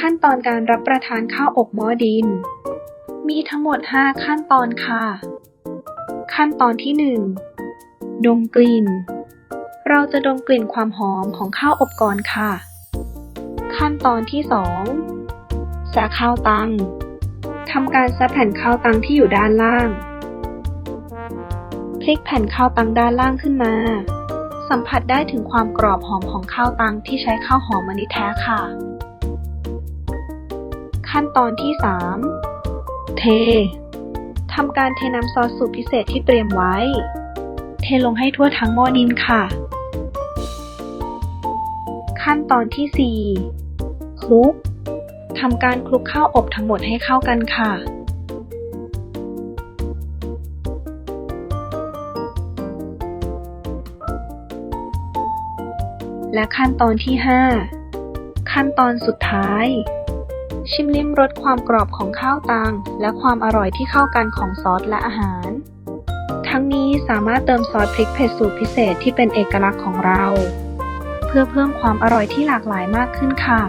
ขั้นตอนการรับประทานข้าวอบหม้อดิน มีทั้งหมด 5 ขั้นตอนค่ะ ขั้นตอนที่ 1 ดมกลิ่น เราจะดมกลิ่นความหอมของข้าวอบก่อนค่ะ ขั้นตอนที่ 2สะข้าวตังทำการซะแผ่นข้าวตังที่อยู่ด้านล่าง พลิกแผ่นข้าวตังด้านล่างขึ้นมา สัมผัสได้ถึงความกรอบหอมของข้าวตังที่ใช้ข้าวหอมมะลิแท้ค่ะ ขั้นตอนที่ 3 เท ทำการเทน้ำซอสสูตรพิเศษที่เตรียมไว้ เทลงให้ทั่วทั้งหม้อดินค่ะ ขั้นตอนที่ 4 คลุก ทำการคลุกข้าวอบทั้งหมดให้เข้ากันค่ะและขั้นตอนที่ 5 ขั้นตอนสุดท้าย ชิมลิ้มรสความกรอบของข้าวตัง และความอร่อยที่เข้ากันของซอสและอาหาร ทั้งนี้สามารถเติมซอสพริกเผ็ดสูตรพิเศษที่เป็นเอกลักษณ์ของเรา เพื่อเพิ่มความอร่อยที่หลากหลายมากขึ้นค่ะ